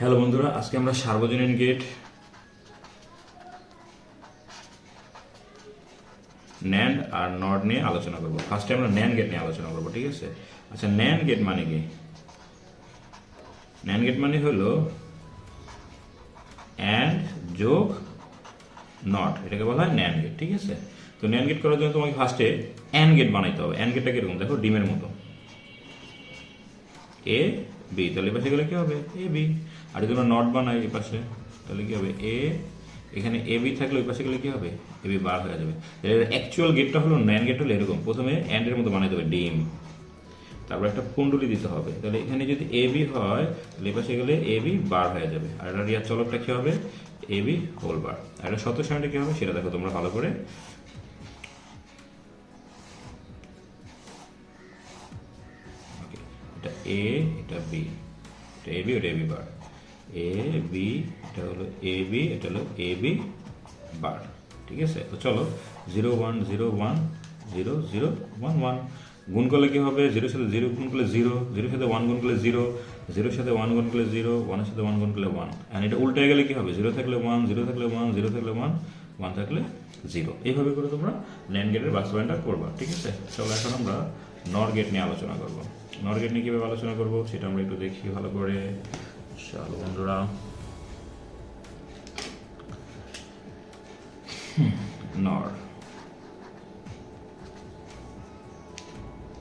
Hello বন্ধুরা, আজকে আমরা সার্বজনীন গেট ন্যান্ড আর নট নিয়ে আলোচনা করব। ফার্স্টে আমরা ন্যান গেট নিয়ে আলোচনা করব, ঠিক আছে? আচ্ছা ন্যান গেট মানে কি? ন্যান গেট মানে হলো অ্যান্ড যোগ নট এটাকে বলা হয় ন্যান গেট ঠিক আছে? তো ন্যান গেট করার জন্য তোমাকে ফার্স্টে অ্যান গেট বানাইতে হবে। অ্যান গেটটা কীরকম? দেখো, ডিমের মতো। এ বি তাহলে এপাশে গেলে কি হবে? এ বি আর যদি আমরা নট বানাই এই পাশে, তাহলে কি হবে? এ এখানে এ বি থাকলে ওই পাশে গেলে কি হবে? এ বি বার হয়ে যাবে। এর অ্যাকচুয়াল গেটটা হলো ন্যান গেট হলো এরকম। প্রথমে অ্যান্ডের মতো বানাইতে হবে ডিম তারপর একটা কুণ্ডলি দিতে হবে। তাহলে এখানে যদি এ বি হয়, তাহলে এপাশে গেলে এ বি বার হয়ে যাবে। আর এটা রিয়ার চলকটা কি হবে? এ বি হোল বার আর এটা শত সামনে কি হবে? সেটা দেখো তোমরা ভালো করে। এটা এ এটা বি এটা এ বি ওটা A B bar. A B এটা হলো এ বি এটা হলো এ বি বার ঠিক আছে? তো চলো zero one zero one zero zero one one গুণ করলে কি হবে? জিরোর সাথে জিরো গুণ করলে জিরো জিরোর সাথে ওয়ান গুণ করলে জিরো জিরোর সাথে ওয়ান গুণ করলে জিরো ওয়ানের সাথে ওয়ান গুণ করলে ওয়ান অ্যান্ড এটা উল্টে গেলে কি হবে? জিরো থাকলে ওয়ান জিরো থাকলে ওয়ান জিরো থাকলে ওয়ান ওয়ান থাকলে জিরো এইভাবে করে তোমরা ন্যান গেটের বাস্তবায়নটা করবা, ঠিক আছে? চলো, এখন আমরা নর গেট নিয়ে আলোচনা করব। নর গেট নিয়ে কীভাবে আলোচনা করব? সেটা আমরা একটু দেখি ভালো করে। চলো বন্ধুরা নর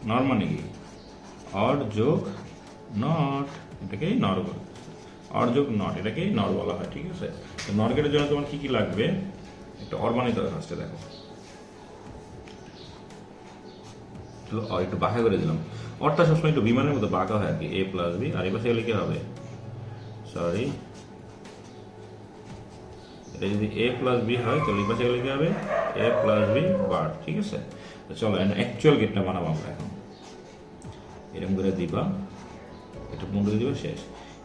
নর মানে কি? অর যোগ নট এটাকেই নর বলে। অর নট এটাকেই নর বলা হয়, ঠিক আছে? তো নর জন্য তোমার কি কি লাগবে? একটা অর বানাইতে হবে দেখো। একটু বাঁকা করে দিলাম। অরটা সবসময় একটু বিমানের মতো বাঁকা হয় আর কি এ প্লাস বি আর এ পাশে গেলে কি হবে? সরি এটা যদি এ প্লাস বি হয়, তাহলে এই পাশে গেলে কি হবে? এ প্লাস বি বার ঠিক আছে? তো চলো অ্যাকচুয়াল গেটটা বানাবো আমরা এখন। এরকম করে দিবা। এটা মুন্ডু দিবা, শেষ।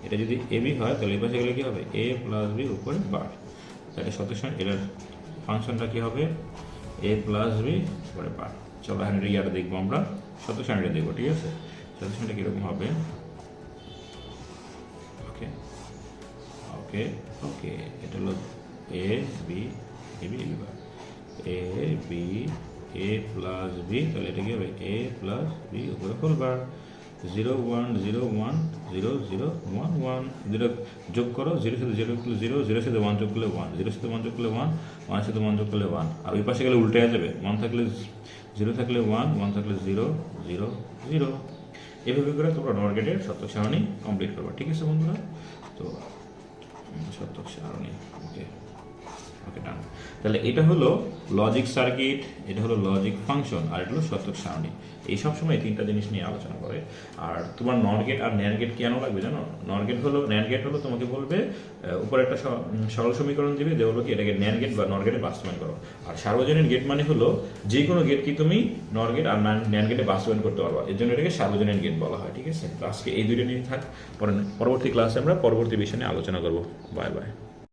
এটা যদি এ বি হয়, তাহলে এই পাশে গেলে কি হবে? এ প্লাস বি উপরে বার তাহলে সদস্য এটার ফাংশনটা কি হবে? এ প্লাস বি উপরে বার চলো এটা ইয়াটা দেখব আমরা। সদস্য দেখব, ঠিক আছে? সদস্যটা কীরকম হবে? ওকে ওকে, এটা হলো A B A B. A B A plus B তাহলে এটা কি হবে? এ প্লাস বি উপরে bar zero one zero one zero zero one one zero যোগ করো জিরো সাথে জিরো করলে জিরো জিরোর সাথে ওয়ান যোগ করলে ওয়ান জিরোর সাথে ওয়ান যোগ করলে ওয়ান ওয়ানের সাথে ওয়ান যোগ করলে ওয়ান আর ওই পাশে গেলে উল্টে যাবে। ওয়ান থাকলে জিরো থাকলে ওয়ান ওয়ান থাকলে জিরো জিরো জিরো এভাবে করে তোমরা নর্গেটের সত্য সারণী কমপ্লিট করবে। ঠিক আছে বন্ধুরা? তো ちょっと特殊なのに。ওকে ডান তাহলে এটা হলো লজিক সার্কিট এটা হলো লজিক ফাংশন আর এটা হলো সত্যক সারণী। এই সব সময় তিনটা জিনিস নিয়ে আলোচনা করে। আর তোমার নর গেট আর ন্যান গেট কেন লাগবে জানো? নর গেট হলো ন্যান গেট হলো তোমাকে বলবে উপরে একটা সরল সমীকরণ দিবে, যে হলো কি এটাকে ন্যান গেট বা নর গেটে বাস্তবায়ন করো। আর সার্বজনীন গেট মানে হলো যে কোনো গেট কি তুমি নর গেট আর ন্যান গেটে বাস্তবায়ন করতে পারবা। এর জন্য এটাকে সার্বজনীন গেট বলা হয়, ঠিক আছে? তো আজকে এই দুইটা নিয়ে থাক। পরে পরবর্তী ক্লাসে আমরা পরবর্তী বিষয় নিয়ে আলোচনা করব। Bye bye